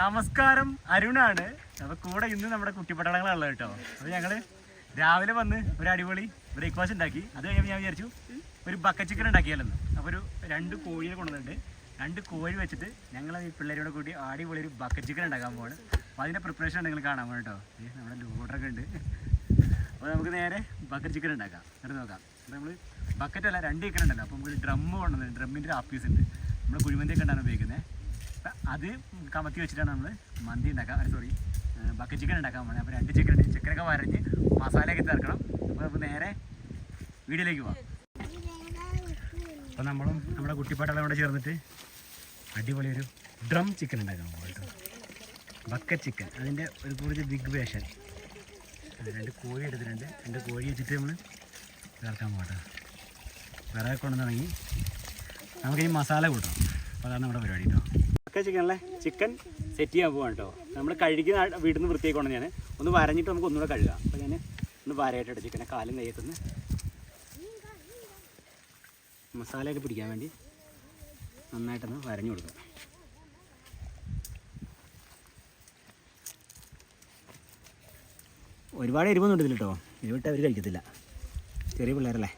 നമസ്കാരം അരുണാണ്. അപ്പൊ കൂടെ ഇന്ന് നമ്മുടെ കുട്ടിപ്പട്ടാളങ്ങളുള്ളത് കേട്ടോ. അപ്പൊ ഞങ്ങൾ രാവിലെ വന്ന് ഒരു അടിപൊളി ബ്രേക്ക്ഫാസ്റ്റ് ഉണ്ടാക്കി. അത് കഴിഞ്ഞപ്പോൾ ഞാൻ വിചാരിച്ചു ഒരു ബക്ക ചിക്കൻ ഉണ്ടാക്കിയാലെന്ന്. അപ്പൊ ഒരു രണ്ട് കോഴിയെ കൊണ്ടുവന്നിട്ടുണ്ട്. രണ്ട് കോഴി വെച്ചിട്ട് ഞങ്ങൾ ഈ പിള്ളേരോട് കൂടി അടിപൊളി ഒരു ബക്ക ചിക്കൻ ഉണ്ടാക്കാൻ പോവാണ്. അപ്പൊ അതിന്റെ പ്രിപ്പറേഷൻ നിങ്ങൾ കാണാൻ പോകണം കേട്ടോ. നമ്മുടെ ലൂഡറൊക്കെ ഉണ്ട്. അപ്പോൾ നമുക്ക് നേരെ ബക്കറ്റ് ചിക്കൻ ഉണ്ടാക്കാം. എന്നിട്ട് നോക്കാം. അപ്പോൾ ബക്കറ്റ് അല്ല രണ്ട് ചിക്കൻ ഉണ്ടല്ലോ. അപ്പോൾ നമുക്ക് ഡ്രം കൊണ്ടുവന്നത് ഡ്രമ്മിന്റെ ഒരു ആപ്പീസ് ഉണ്ട്. നമ്മൾ കുഴിമന്തിയൊക്കെ ഉണ്ടാണ് ഉപയോഗിക്കുന്നത് അത് കമത്തി വെച്ചിട്ടാണ് നമ്മൾ മന്തി ഉണ്ടാക്കാം സോറി ബക്കറ്റ് ചിക്കൻ ഉണ്ടാക്കാൻ പോകുന്നത് അപ്പോൾ രണ്ട് ചിക്കൻ ഉണ്ട്. ചിക്കനൊക്കെ വരഞ്ഞ് മസാലയൊക്കെ ചേർക്കണം. അപ്പോൾ നമുക്ക് നേരെ വീട്ടിലേക്ക് പോവാം. അപ്പോൾ നമ്മളും നമ്മുടെ കുട്ടിപ്പാട്ടെല്ലാം കൂടെ ചേർന്നിട്ട് അടിപൊളി ഒരു ഡ്രം ചിക്കൻ ഉണ്ടാക്കാൻ പോകും കേട്ടോ. ബക്കറ്റ് ചിക്കൻ അതിന്റെ ഒരു കുറച്ച് ബിഗ് വേഷൻ രണ്ട് കോഴി എടുത്തിട്ടുണ്ട്. രണ്ട് കോഴി വെച്ചിട്ട് നമ്മൾ ചേർക്കാൻ പോകട്ടെ വിറകൊക്കെ കൊണ്ടുവന്നിറങ്ങി. നമുക്ക് ഈ മസാല കൂട്ടണം. അപ്പോൾ അതാണ് നമ്മുടെ പരിപാടി കേട്ടോ. ബക്കറ്റ് ചിക്കനല്ലേ ചിക്കൻ സെറ്റ് ചെയ്യാൻ പോവാണ് കേട്ടോ നമ്മൾ കഴുകി വീട്ടിൽ നിന്ന് വൃത്തിയാക്കി കൊണ്ട് ഞാൻ ഒന്ന് വരഞ്ഞിട്ട് നമുക്ക് ഒന്നുകൂടെ കഴുകാം. അപ്പോൾ ഞാൻ ഒന്ന് വരയിട്ടിട്ട് ചിക്കനെ കാലും കയ്യത്തുനിന്ന് മസാലയൊക്കെ പിടിക്കാൻ വേണ്ടി നന്നായിട്ടൊന്ന് വരഞ്ഞു കൊടുക്കാം. ഒരുപാട് എരിവൊന്നും ഇട്ടില്ല കേട്ടോ എരിവിട്ട് അവർ കഴിക്കത്തില്ല. ചെറിയ പിള്ളേരല്ലേ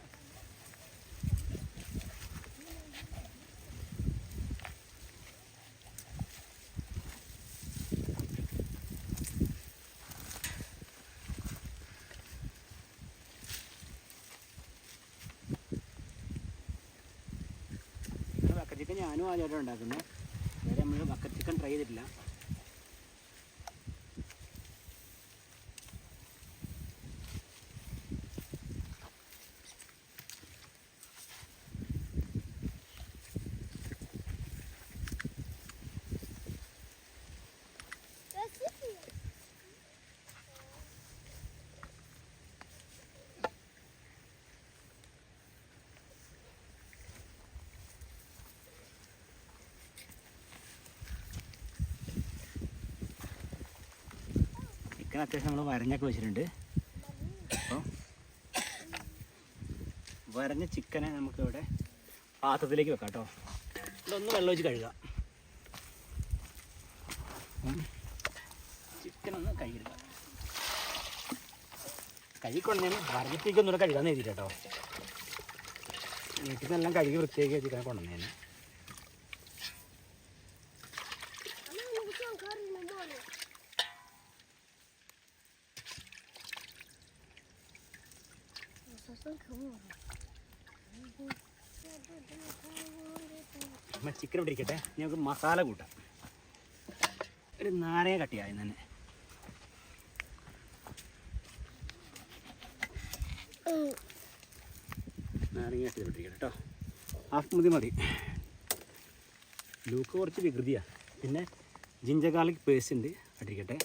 ബക്കറ്റ് ചിക്കൻ ഞാനും ആദ്യമായിട്ടാണ് ഉണ്ടാക്കുന്നത്. വേറെ നമ്മൾ ബക്കറ്റ് ചിക്കൻ ട്രൈ ചെയ്തിട്ടില്ല. ചിക്കൻ അത്യാവശ്യം നമ്മൾ വരഞ്ഞൊക്കെ വെച്ചിട്ടുണ്ട്. അപ്പോൾ വരഞ്ഞ ചിക്കനെ നമുക്ക് ഇവിടെ പാത്രത്തിലേക്ക് വെക്കാം കേട്ടോ. ഇതൊന്ന് വെള്ളം ഒഴിച്ച് കഴുകാം. ചിക്കൻ ഒന്ന് കഴുകിയെടുക്കാം. കഴുകിക്കൊണ്ട് ഞാൻ വരഞ്ഞിട്ടേക്കൊന്നുകൂടെ കഴുകാൻ എഴുതിയിട്ടോ വീട്ടിൽ നിന്നെല്ലാം കഴുകി വൃത്തിയാക്കി വെച്ചിട്ടാണ് കൊണ്ടുവന്നേനെ നമ്മൾ ചിക്കൻ ഇവിടെ ഇരിക്കട്ടെ നമുക്ക് മസാല കൂട്ടാം. ഒരു നാരങ്ങ കട്ടിയായി തന്നെ. നാരങ്ങ കട്ട് ചെയ്തിട്ടിരിക്കട്ടെ കേട്ടോ. ഹാഫ് മതി മതി. ലൂക്ക് കുറച്ച് വികൃതിയാണ് പിന്നെ ജിഞ്ചർ ഗാർലിക് പേസ്റ്റ് ഉണ്ട്. അടിക്കട്ടെ.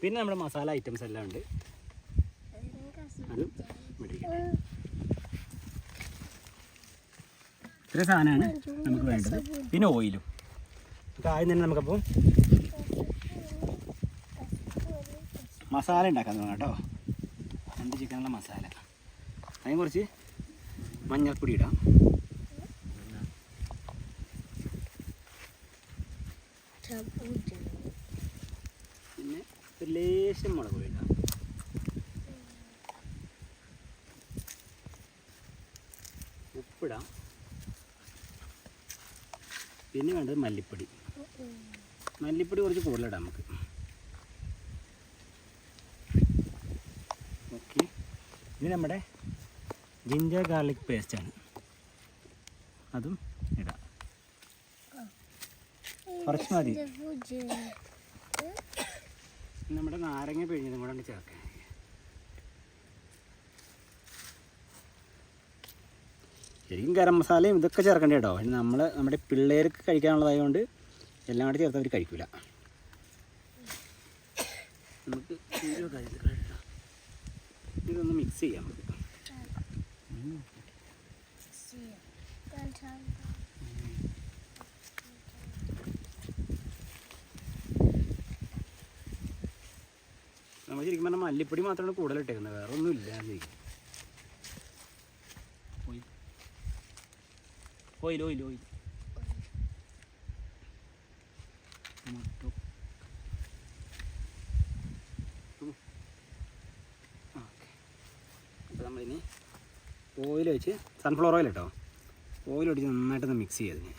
പിന്നെ നമ്മുടെ മസാല ഐറ്റംസ് എല്ലാം ഉണ്ട്. അതും ഇടിക്കട്ടെ. ഇത്ര സാധനമാണ് നമുക്ക് വേണ്ടത്. പിന്നെ ഓയിലും. നമുക്ക് ആദ്യം തന്നെ നമുക്കപ്പോൾ മസാല ഉണ്ടാക്കാൻ തുടങ്ങാം കേട്ടോ. രണ്ട് ചിക്കനുള്ള മസാല. അതിന് കുറച്ച് മഞ്ഞൾപ്പൊടി ഇടാം. പിന്നെ ലേശം മുളക് പൊടി ഇടാം. പിന്നെ വേണ്ടത് മല്ലിപ്പൊടി. മല്ലിപ്പൊടി കുറച്ച് കൂടുതലിടാം നമുക്ക്. ഓക്കെ. ഇത് നമ്മുടെ ജിഞ്ചർ ഗാർലിക് പേസ്റ്റാണ് അതും ഇടാം. കുറച്ച് മതി. നമ്മുടെ നാരങ്ങ പിഴിഞ്ഞതും കൂടെ ചേർക്കാം. ശരിക്കും ഗരം മസാലയും ഇതൊക്കെ ചേർക്കേണ്ട കേട്ടോ പിന്നെ നമ്മൾ നമ്മുടെ പിള്ളേർക്ക് കഴിക്കാനുള്ളതായതുകൊണ്ട് എല്ലാം കൂടെ ചേർത്ത് അവർ കഴിക്കില്ല നമുക്ക് ഓരോ കാര്യത്തിൽ. ഇതൊന്ന് മിക്സ് ചെയ്യാം. നമുക്ക് നമ്മൾ ശരിക്കും പറഞ്ഞാൽ മല്ലിപ്പൊടി മാത്രമാണ് കൂടുതൽ ഇട്ടേക്കുന്നത് വേറെ ഒന്നും ഇല്ലാതെ ശരിക്കും oil oil oil tomato okay അപ്പോൾ നമ്മളിനി ഓയിൽ വെച്ച് സൺഫ്ലവർ ഓയിൽ കേട്ടോ ഓയിൽ ഒടിച്ച് നന്നായിട്ടൊന്ന് മിക്സ് ചെയ്തതിന്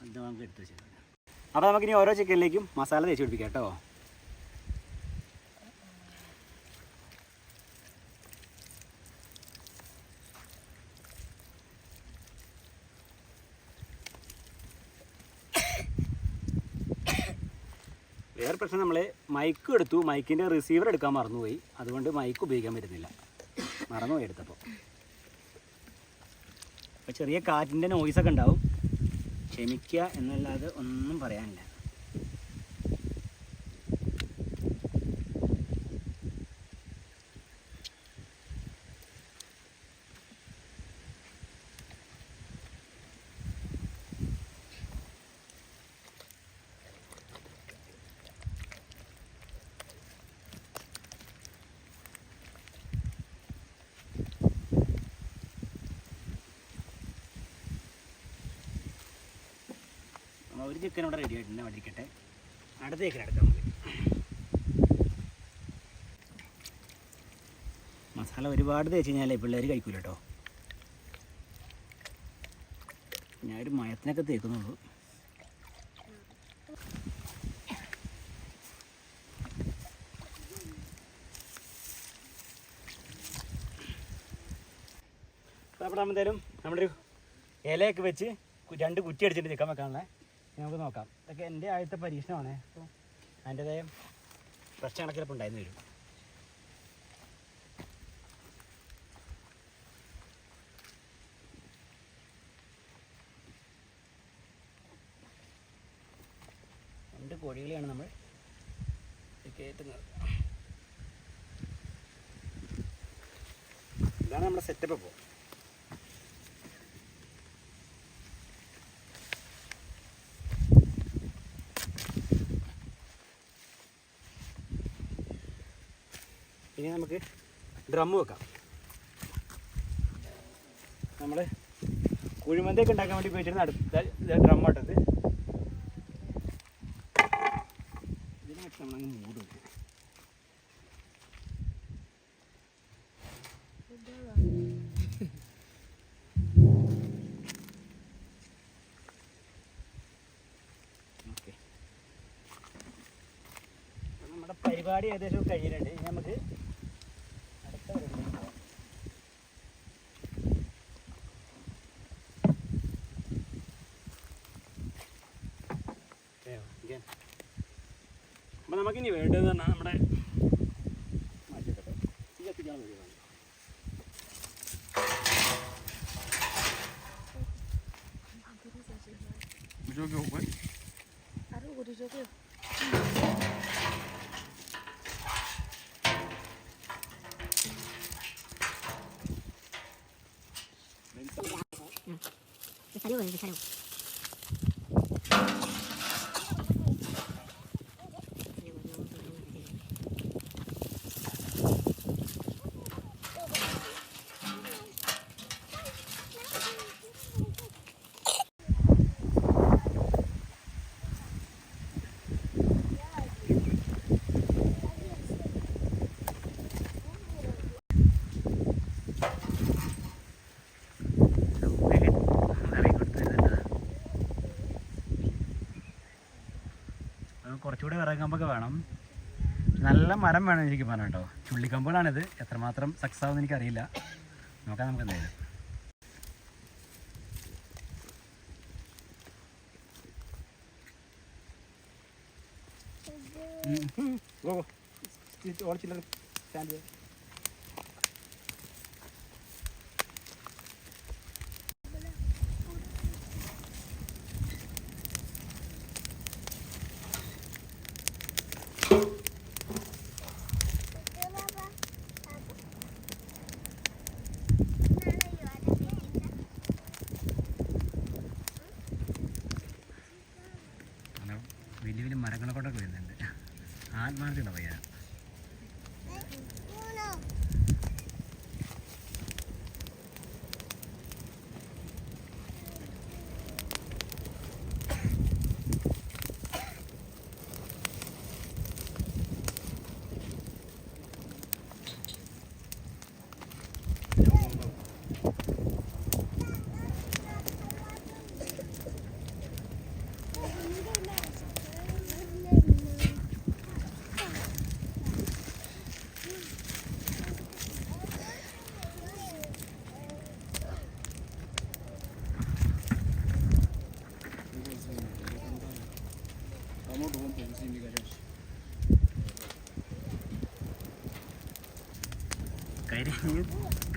അത് നമുക്ക് എടുത്ത് വെച്ചിട്ടുണ്ട് അപ്പോൾ നമുക്കിനി ഓരോ ചിക്കനിലേക്കും മസാല തേച്ച് പിടിപ്പിക്കാം കേട്ടോ. വേറെ പ്രശ്നം നമ്മൾ മൈക്ക് എടുത്തു മൈക്കിന്റെ റിസീവർ എടുക്കാൻ മറന്നുപോയി. അതുകൊണ്ട് മൈക്ക് ഉപയോഗിക്കാൻ പറ്റുന്നില്ല. മറന്നുപോയി എടുത്തപ്പോൾ അപ്പോൾ ചെറിയ കാറ്റിന്റെ നോയ്സൊക്കെ ഉണ്ടാവും. ക്ഷമിക്കുക എന്നല്ലാതെ ഒന്നും പറയാനില്ല. ഒരു ചിക്കൻ ഇവിടെ റെഡി ആയിട്ടുണ്ട്. വടിക്കട്ടെ അടുത്തേക്ക് അടുത്ത ചിക്കൻ മസാല ഒരുപാട് തേച്ച് കഴിഞ്ഞാലേ പിള്ളേർ കഴിക്കൂല കേട്ടോ. ഞാനൊരു മയത്തിനൊക്കെ തേക്കുന്നുള്ളൂ. അപ്പോൾ നമ്മുടെ ഒരു ഇലയൊക്കെ വെച്ച് രണ്ട് കുറ്റി അടിച്ചിട്ട് ചിക്കൻ വെക്കാനുള്ള. നമുക്ക് നോക്കാം. ഇതൊക്കെ എന്റെ ആദ്യത്തെ പരീക്ഷണമാണ്. അപ്പോൾ അതിന്റെതായ പ്രശ്ന ചിലപ്പോൾ ഉണ്ടായിരുന്നു വരും. രണ്ട് കോഴികളെയാണ് നമ്മൾ കയറ്റുന്നത്. ഇതാണ് നമ്മുടെ സെറ്റപ്പ് ഇപ്പോൾ ഇനി നമുക്ക് ഡ്രം വെക്കാം. നമ്മൾ കുഴിമന്തിയൊക്കെ ഉണ്ടാക്കാൻ വേണ്ടി ഉപയോഗിച്ചിരുന്ന അടുത്ത ഡ്രം ആട്ടത് ഇതിനെ മൂട്. വെക്കും നമ്മുടെ പരിപാടി ഏകദേശം കഴിഞ്ഞിട്ടുണ്ട് ഇനി നമുക്ക് അടുത്ത പരിപാടിയിലേക്ക് പോകാം. ഏയോ, ഇരിക്കാൻ. അപ്പൊ നമുക്കിനി വേണ്ടത് തന്നെ നമ്മുടെ മാറ്റിക്കട്ടെ തീ കത്തിക്കാൻ വേണ്ടിയതാണ് Salió, eh, salió. കുറച്ചുകൂടി വിറകമ്പൊക്കെ വേണം നല്ല മരം വേണം എനിക്ക് പറഞ്ഞു കേട്ടോ ചുള്ളിക്കമ്പുകളാണിത് എത്രമാത്രം സക്സസ് ആവുമെന്ന് എനിക്കറിയില്ല നോക്കാം നമുക്ക് എന്തായാലും ഓ ഓടിച്ചില്ല സ്റ്റാൻഡ് சார்ஜ் நம்ம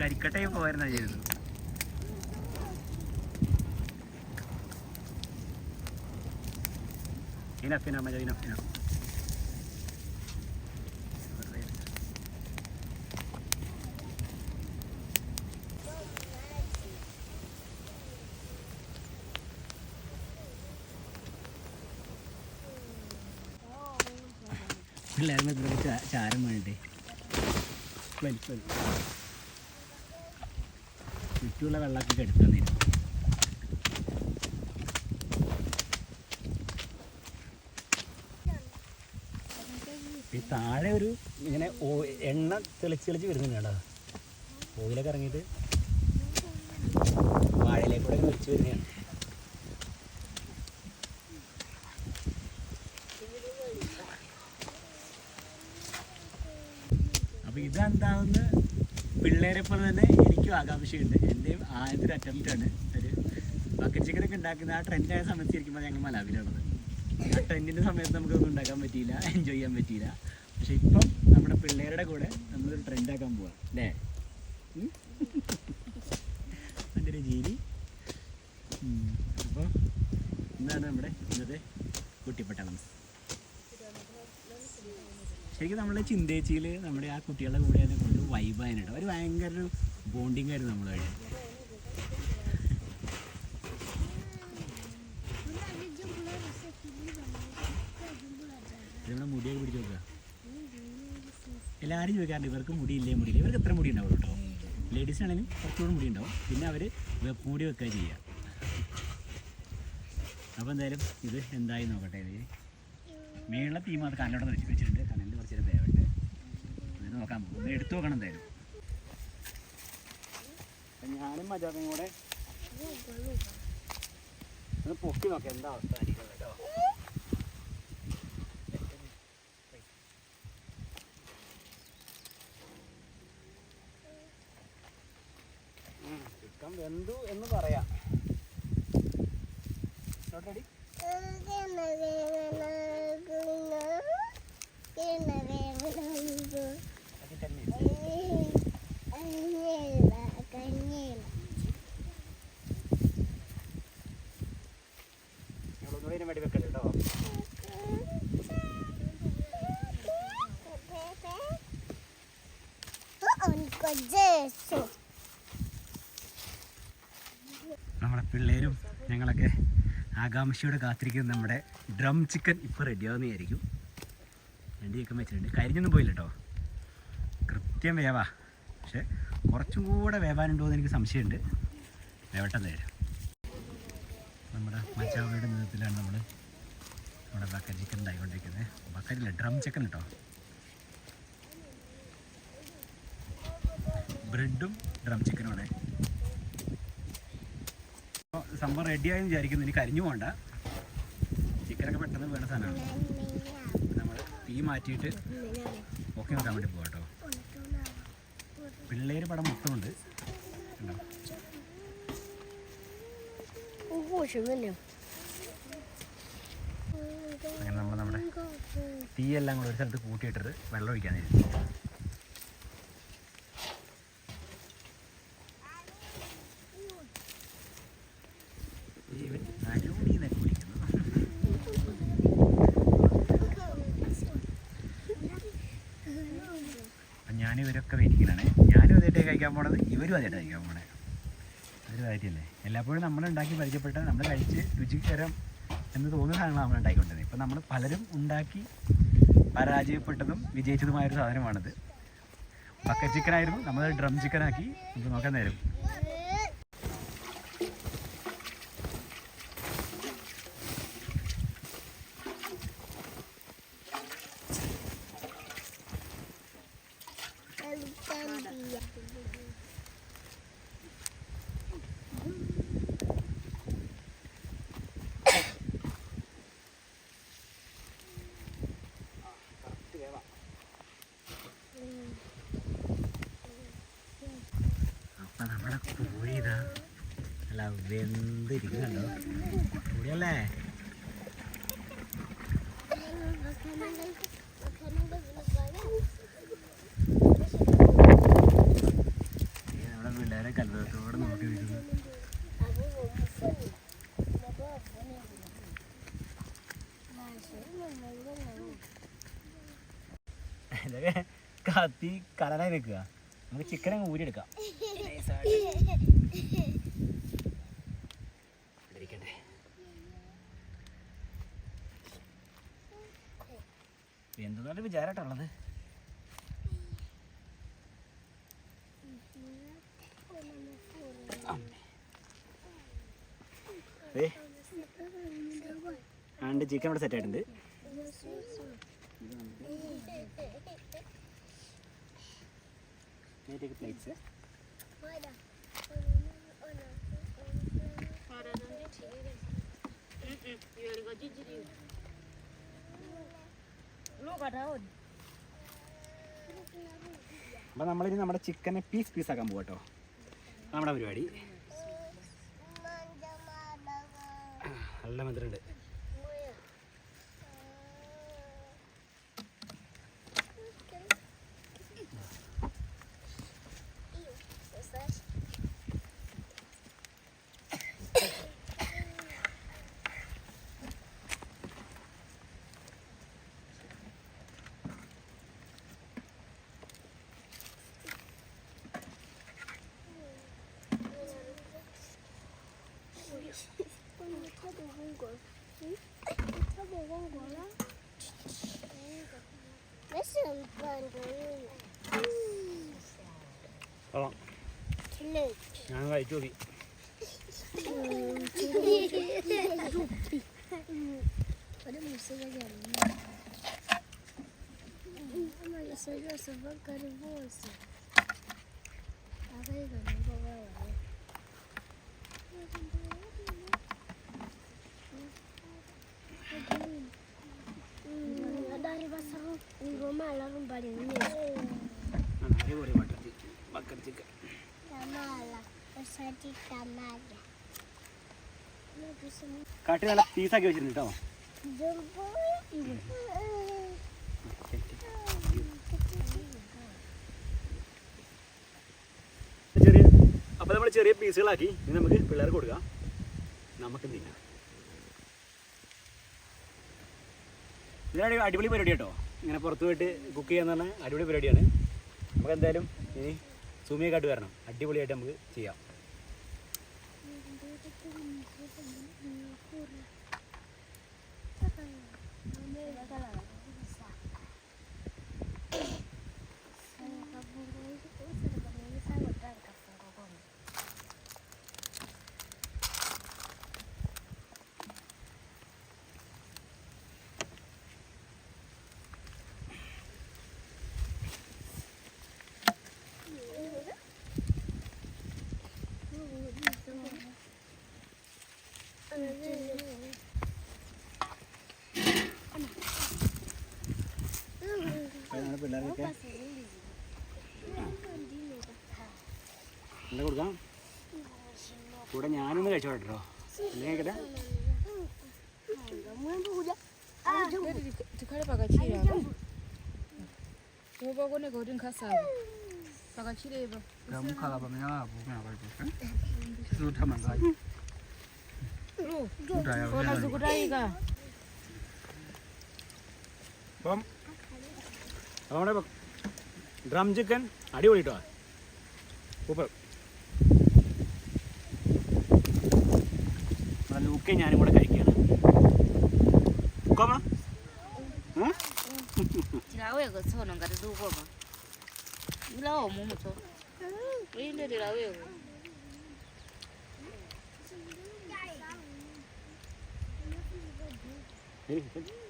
കരിക്കട്ടയിൽ പോയിരുന്ന ചെയ്തത് ഇനഫ് പിള്ളേരും ഇതിലൊക്കെ ചാരം വേണ്ടേ? വലിപ്പം ചുറ്റുമുള്ള വെള്ളമൊക്കെ കെടുത്തുന്നില്ല ഈ താഴെ ഒരു ഇങ്ങനെ എണ്ണ തെളിച്ച് തെളിച്ച് വരുന്നുണ്ട് കേട്ടോ. ഓയിലൊക്കെ ഇറങ്ങിയിട്ട് വാഴയിലേക്കൂടെ ഒലിച്ച് വരുന്നതാണ്. അപ്പോൾ ഇതെന്താണെന്ന് പിള്ളേരെ പോലെ തന്നെ എനിക്കും ആകാംക്ഷയുണ്ട്. എന്റെയും ആദ്യത്തെ അറ്റംപ്റ്റാണ് ഒരു ബക്കറ്റ് ചിക്കനൊക്കെ ഉണ്ടാക്കുന്ന ആ ട്രെൻഡായ സമയത്ത് ഇരിക്കുമ്പോൾ ഞങ്ങൾ മലാവിലുള്ളത് ആ ട്രെൻഡിന്റെ സമയത്ത് നമുക്കൊന്നും ഉണ്ടാക്കാൻ പറ്റിയില്ല എൻജോയ് ചെയ്യാൻ പറ്റിയില്ല. പക്ഷെ ഇപ്പം നമ്മുടെ പിള്ളേരുടെ കൂടെ നമ്മളൊരു ട്രെൻഡാക്കാൻ പോവാം. അല്ലേ? എന്റെ ഒരു ജീവി അപ്പോൾ ഇന്നാണ് നമ്മുടെ ഇന്നത്തെ കുട്ടിപ്പട്ടണം ശരിക്കും നമ്മളെ ചിന്തേച്ചിയിൽ നമ്മുടെ ആ കുട്ടികളുടെ കൂടെ കൊണ്ട് വൈബായിട്ടോ അവർ ഭയങ്കര ഒരു ബോണ്ടിങ് ആയിരുന്നു നമ്മളായിട്ട് നമ്മുടെ മുടിയൊക്കെ പിടിച്ചു നോക്കുക എല്ലാവരും ചോദിക്കാറുണ്ട് ഇവർക്ക് മുടിയില്ലേ മുടിയില്ല? ഇവർക്ക് എത്ര മുടി ഉണ്ടാവും കേട്ടോ ലേഡീസിനാണെങ്കിലും കുറച്ചുകൂടെ മുടി ഉണ്ടാവും. പിന്നെ അവർ മുടി വെക്കുക ചെയ്യുക അപ്പോൾ എന്തായാലും ഇത് എന്തായി നോക്കട്ടെ ഇത്. മേള തീം അത് കണ്ണോടെ വെച്ച് വെച്ചിട്ടുണ്ട്. കണ്ണിൽ കുറച്ച് നേരം നോക്കാൻ പോകും ഒന്ന് എടുത്തു നോക്കണം എന്തായാലും. ഞാനും മജാക്കും കൂടെ ഒന്ന് പൊക്കി നോക്കാം എന്താ അവസ്ഥ ആയിരിക്കും കേട്ടോ ഉം, ചിക്കൻ വെന്തു എന്ന് പറയാം ഇങ്ങോട്ടടി. അത് തന്നെ ഞങ്ങളൊന്നുകൂടി ഇതിന് വേണ്ടി വെക്കട്ടെ കേട്ടോ നമ്മളെ പിള്ളേരും ഞങ്ങളൊക്കെ ആകാംക്ഷയോടെ കാത്തിരിക്കുന്ന നമ്മുടെ ഡ്രം ചിക്കൻ ഇപ്പോൾ റെഡിയാവുന്നതായിരിക്കും വണ്ടിയൊക്കെ വെച്ചിട്ടുണ്ട്. കരിഞ്ഞൊന്നും പോയില്ല കേട്ടോ കൃത്യം വേവാ. പക്ഷെ കുറച്ചും കൂടെ വേവാനുണ്ടോ എന്ന് എനിക്ക് സംശയമുണ്ട്. വേവട്ടെന്ന് നേരം നമ്മുടെ മച്ചാവയുടെ നേതൃത്വത്തിലാണ് നമ്മൾ നമ്മുടെ ബക്കറ്റ് ചിക്കൻ ഉണ്ടായിക്കൊണ്ടിരിക്കുന്നത്. ബക്കറ്റില്ല ഡ്രം ചിക്കൻ കേട്ടോ ബ്രെഡും ഡ്രം ചിക്കനുമാണ്. സംഭവം റെഡിയായെന്ന് വിചാരിക്കുന്നു. ഇനി കരിഞ്ഞു പോകണ്ട ചിക്കനൊക്കെ പെട്ടെന്ന് വേണ സാധനമാണ്. നമ്മൾ തീ മാറ്റിയിട്ട് ഒക്കെ നോക്കാൻ വേണ്ടി പോകാം കേട്ടോ പിള്ളേർ പടം മൊത്തമുണ്ട്. അങ്ങനെ നമ്മൾ നമ്മുടെ തീയെല്ലാം കൂടെ ഒരു സ്ഥലത്ത് കൂട്ടിയിട്ടിട്ട് വെള്ളം ഒഴിക്കാൻ തരും പോണത് അവിടെ കഴിക്കാൻ അതൊരു കാര്യമല്ലേ എല്ലാപ്പോഴും നമ്മൾ ഉണ്ടാക്കി പരിചയപ്പെട്ട നമ്മൾ കഴിച്ച് രുചികരം എന്ന് തോന്നുന്ന സാധനങ്ങളാണ് നമ്മൾ ഉണ്ടാക്കിക്കൊണ്ടത് ഇപ്പം നമ്മൾ പലരും ഉണ്ടാക്കി പരാജയപ്പെട്ടതും വിജയിച്ചതുമായൊരു സാധനമാണിത്. ബക്കറ്റ് ചിക്കനായിരുന്നു നമ്മൾ ഡ്രം ചിക്കനാക്കി നമുക്ക് നോക്കാൻ നേരം അപ്പം നമ്മുടെ കോഴി ഇതാ അല്ല വെന്തിരിക്കുന്നുണ്ടോ കോഴിയല്ലേ ഈ നമ്മുടെ പിള്ളേരെ കൽവത്തോടെ നോക്കി നിൽക്കുന്നു ഇതൊക്കെ കത്തി കലനായി വെക്കുക. നമുക്ക് ചിക്കൻ അങ്ങ് ഊരിയെടുക്കാം എന്തെന്നാലും വിചാരമായിട്ടുള്ളത്? ആണ്ട് ചിക്കൻ ഇവിടെ സെറ്റ് ആയിട്ടുണ്ട്. പ്ലേറ്റ്സ് അപ്പം നമ്മളിനി നമ്മുടെ ചിക്കനെ പീസ് പീസ് ആക്കാൻ പോകാം കേട്ടോ നമ്മുടെ പരിപാടി. നല്ല മധുരമുണ്ട് ഞാൻ കഴിച്ചു നോക്കി ഒരു മുസ്ലിം Seriously, what kind of voice? I think I'm going to കാട്ടി നല്ല പീസാക്കി വെച്ചിരുന്നു കേട്ടോ ചെറിയ അപ്പോൾ നമ്മൾ ചെറിയ പീസുകളാക്കി ഇനി നമുക്ക് പിള്ളേർക്ക് കൊടുക്കാം. നമുക്ക് തിന്നാം ഇതാണ് അടിപൊളി പരിപാടി കേട്ടോ ഇങ്ങനെ പുറത്ത് പോയിട്ട് കുക്ക് ചെയ്യാന്ന് പറഞ്ഞാൽ അടിപൊളി പരിപാടിയാണ്. നമുക്ക് എന്തായാലും ഇനി സുമിയൊക്കെ വരണം. അടിപൊളിയായിട്ട് നമുക്ക് ചെയ്യാം. പിള്ളേർക്കൊക്കെ എന്താ കൊടുക്കാം കൂടെ ഞാനൊന്ന് കഴിച്ചോട്ടെ കേട്ടോ pakachira kuti pamene apo ona zikutayika അപ്പം നമ്മുടെ ഡ്രം ചിക്കൻ അടിപൊളി കേട്ടോ സൂപ്പർ ലൂക്കെ ഞാനും കൂടെ കഴിക്കുകയാണ് ഉക്കാമ ngati ko.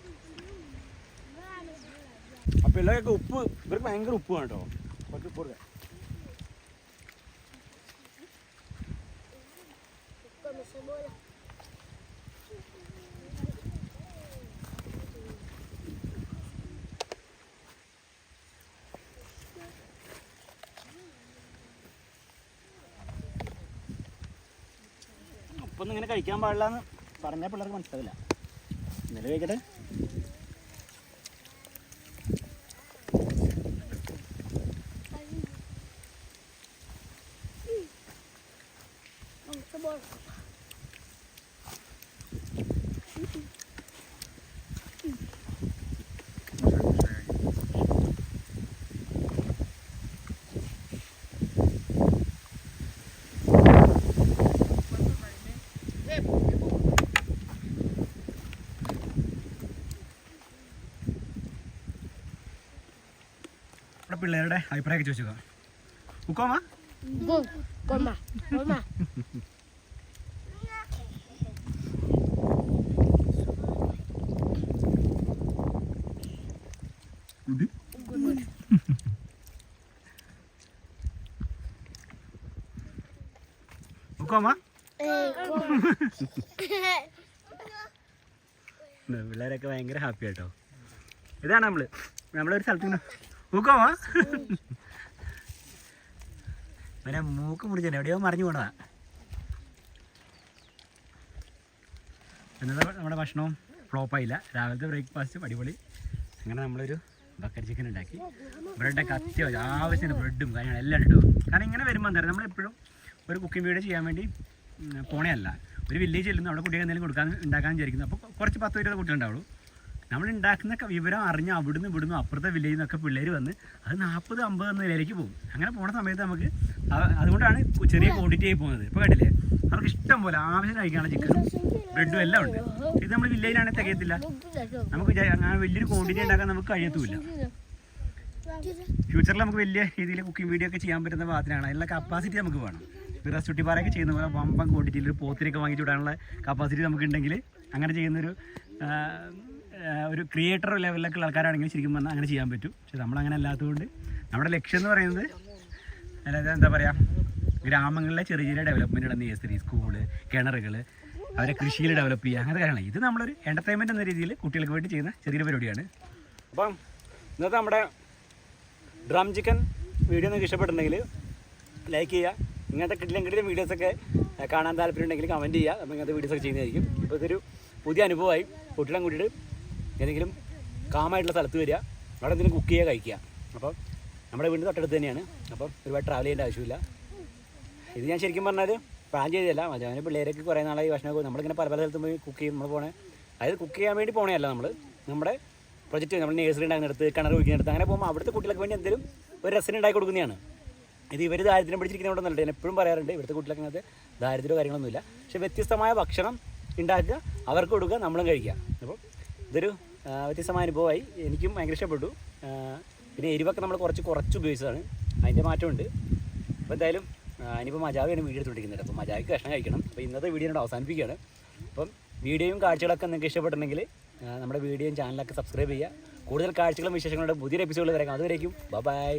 ആ പിള്ളേരൊക്കെ ഉപ്പ് ഇവർക്ക് ഭയങ്കര ഉപ്പ് വേണ്ടോ കുറച്ച് ഉപ്പ്. ഉപ്പൊന്നും ഇങ്ങനെ കഴിക്കാൻ പാടില്ല എന്ന് പറഞ്ഞാൽ പിള്ളേർക്ക് മനസ്സിലാവില്ല. ഇന്നലെ കഴിക്കട്ടെ? പിള്ളേരുടെ അഭിപ്രായമൊക്കെ ചോദിച്ചു ഉക്കോമ. ഉക്കോമ. പിള്ളേരൊക്കെ ഭയങ്കര ഹാപ്പി ആട്ടോ. ഇതാണ് നമ്മൾ. നമ്മളൊരു സ്ഥലത്ത് ഇങ്ങനെ ഉക്കോമ പിന്നെ മൂക്ക് മുറിച്ചു എവിടെയോ മറിഞ്ഞു പോണതാ. എന്നാ നമ്മുടെ ഭക്ഷണവും ഫ്ലോപ്പായില്ല രാവിലത്തെ ബ്രേക്ക്ഫാസ്റ്റ് അടിപൊളി. അങ്ങനെ നമ്മളൊരു ബക്കറ്റ് ചിക്കൻ ഉണ്ടാക്കി. ബ്രെഡൊക്കെ അത്യാവശ്യം ആവശ്യത്തിന് ബ്രെഡും കാര്യങ്ങളും എല്ലാം ഇട്ടു കാരണം ഇങ്ങനെ വരുമ്പോൾ എന്താ പറയുക നമ്മളെപ്പോഴും ഒരു കുക്കിംഗ് വീഡിയോ ചെയ്യാൻ വേണ്ടി പോണേ അല്ല ഒരു വില്ലേജ് ചെല്ലുന്നു അവിടെ കുട്ടികൾ എന്തെങ്കിലും കൊടുക്കാൻ ഉണ്ടാക്കാൻ വിചാരിക്കുന്നു. അപ്പോൾ കുറച്ച് പത്ത് ഇരുപത് കുട്ടികളുണ്ടാവുള്ളൂ. നമ്മൾ ഉണ്ടാക്കുന്ന വിവരം അറിഞ്ഞ് അവിടുന്ന് ഇവിടുന്ന് അപ്പുറത്തെ വില്ലേജിൽ നിന്നൊക്കെ പിള്ളേർ വന്ന് അത് നാൽപ്പത് അമ്പത് എന്ന നിലയിലേക്ക് പോകും. അങ്ങനെ പോണ സമയത്ത് നമുക്ക് അതുകൊണ്ടാണ് ചെറിയ ക്വാണ്ടിറ്റി ആയി പോകുന്നത്. ഇപ്പോൾ കേട്ടില്ലേ അവർക്ക് ഇഷ്ടം പോലെ ആവശ്യം കഴിക്കാനുള്ള ചിക്കനും ബ്രെഡും എല്ലാം ഉണ്ട്. ഇത് നമ്മൾ വില്ലേജിലാണെങ്കിൽ തികയത്തില്ല. നമുക്ക് അങ്ങനെ വലിയൊരു ക്വാണ്ടിറ്റി ഉണ്ടാക്കാൻ നമുക്ക് കഴിയത്തുമില്ല ഫ്യൂച്ചറിൽ നമുക്ക് വലിയ രീതിയിൽ കുക്കിംഗ് വീഡിയോ ഒക്കെ ചെയ്യാൻ പറ്റുന്ന പാത്രമാണ്. അതിനുള്ള കപ്പാസിറ്റി നമുക്ക് വേണം. ഇപ്പോൾ റെസ്റ്റുട്ടിപ്പാറൊക്കെ ചെയ്യുന്ന പോലെ വമ്പം ക്വാണ്ടിറ്റിയിൽ ഒരു പോത്തിനൊക്കെ വാങ്ങിച്ചു വിടാനുള്ള കപ്പാസിറ്റി നമുക്ക് ഉണ്ടെങ്കിൽ അങ്ങനെ ചെയ്യുന്നൊരു ഒരു ക്രിയേറ്റർ ലെവലിലൊക്കെ ഉള്ള ആൾക്കാരാണെങ്കിൽ ശരിക്കും പറഞ്ഞാൽ അങ്ങനെ ചെയ്യാൻ പറ്റും. പക്ഷെ നമ്മളങ്ങനെ അല്ലാത്തതുകൊണ്ട് നമ്മുടെ ലക്ഷ്യം എന്ന് പറയുന്നത് അതായത് എന്താ പറയുക ഗ്രാമങ്ങളിലെ ചെറിയ ചെറിയ ഡെവലപ്മെന്റുകൾ നേഴ്സറി സ്കൂൾ കിണറുകൾ അവരെ കൃഷിയിൽ ഡെവലപ്പ് ചെയ്യുക അങ്ങനത്തെ കാര്യങ്ങളാണ്. ഇത് നമ്മളൊരു എന്റർടൈൻമെന്റ് എന്ന രീതിയിൽ കുട്ടികൾക്ക് വേണ്ടി ചെയ്യുന്ന ചെറിയൊരു പരിപാടിയാണ്. അപ്പം ഇന്നത്തെ നമ്മുടെ ഡ്രം ചിക്കൻ വീഡിയോ നിങ്ങൾക്ക് ഇഷ്ടപ്പെട്ടിട്ടുണ്ടെങ്കിൽ ലൈക്ക് ചെയ്യുക. ഇങ്ങനത്തെ കിട്ടിലും കിട്ടിയ വീഡിയോസൊക്കെ കാണാൻ താല്പര്യം ഉണ്ടെങ്കിൽ കമന്റ് ചെയ്യുക. അപ്പോൾ ഇങ്ങനത്തെ വീഡിയോസൊക്കെ ചെയ്യുന്നതായിരിക്കും. ഇപ്പോൾ ഇതൊരു പുതിയ അനുഭവമായി. കുട്ടികളെ കൂട്ടിയിട്ട് ഏതെങ്കിലും കാമായിട്ടുള്ള സ്ഥലത്ത് വരിക അവിടെ എന്തെങ്കിലും കുക്ക് ചെയ്യുക കഴിക്കുക. അപ്പോൾ നമ്മുടെ വീട് തൊട്ടടുത്ത് തന്നെയാണ്. അപ്പോൾ ഒരുപാട് ട്രാവൽ ചെയ്യേണ്ട ആവശ്യമില്ല. ഇത് ഞാൻ ശരിക്കും പറഞ്ഞാൽ പ്ലാൻ ചെയ്തതല്ല. മജാവിന് പിള്ളേരൊക്കെ കുറേ നാളായി ഭക്ഷണം നമ്മളിങ്ങനെ പല പല സ്ഥലത്തും പോയി കുക്ക് ചെയ്യും നമ്മൾ പോണേ. അതായത് കുക്ക് ചെയ്യാൻ വേണ്ടി പോണേയല്ല നമ്മൾ നമ്മുടെ പ്രൊജക്റ്റ് നമ്മൾ നേഴ്സറി ഉണ്ടാകുന്നിടത്ത് കിണർ കുഴിക്കുന്നിടത്ത് അങ്ങനെ പോകുമ്പോൾ അവിടുത്തെ കുട്ടികൾക്ക് വേണ്ടി എന്തെങ്കിലും ഒരു രസം ഉണ്ടാക്കി കൊടുക്കുന്നതാണ്. ഇത് ഇവർ ദാരിദ്ര്യം പിടിച്ചിരിക്കുന്നതുകൊണ്ടൊന്നുമല്ല ഞാൻ എപ്പോഴും പറയാറുണ്ട് ഇവിടുത്തെ കുട്ടികൾക്ക് അങ്ങനത്തെ ദാരിദ്ര്യമോ കാര്യങ്ങളൊന്നുമില്ല. പക്ഷേ വ്യത്യസ്തമായ ഭക്ഷണം ഉണ്ടാക്കുക അവർക്ക് കൊടുക്കുക നമ്മളും കഴിക്കുക. അപ്പോൾ ഇതൊരു വ്യത്യസ്തമായ അനുഭവമായി. എനിക്കും ഭയങ്കര ഇഷ്ടപ്പെട്ടു. പിന്നെ എരിവൊക്കെ നമ്മൾ കുറച്ച് കുറച്ച് ഉപയോഗിച്ചതാണ്. അതിന്റെ മാറ്റമുണ്ട്. അപ്പോൾ എന്തായാലും ഇനിയിപ്പോൾ മജാവിയാണ് വീഡിയോ എടുത്തുകൊണ്ടിരിക്കുന്നത്. അപ്പോൾ മജാവിക്ക് ഭക്ഷണം കഴിക്കണം. അപ്പോൾ ഇന്നത്തെ വീഡിയോ ഞാൻ അവസാനിപ്പിക്കുകയാണ്. അപ്പം വീഡിയോയും കാഴ്ചകളൊക്കെ നിങ്ങൾക്ക് ഇഷ്ടപ്പെട്ടിട്ടുണ്ടെങ്കിൽ ആ, നമ്മുടെ വീഡിയോയും ചാനലൊക്കെ സബ്സ്ക്രൈബ് ചെയ്യുക. കൂടുതൽ കാഴ്ചകളും വിശേഷങ്ങളുടെ പുതിയൊരു എപ്പിസോഡിൽ വരാം. അതുവരേക്കും. ബൈ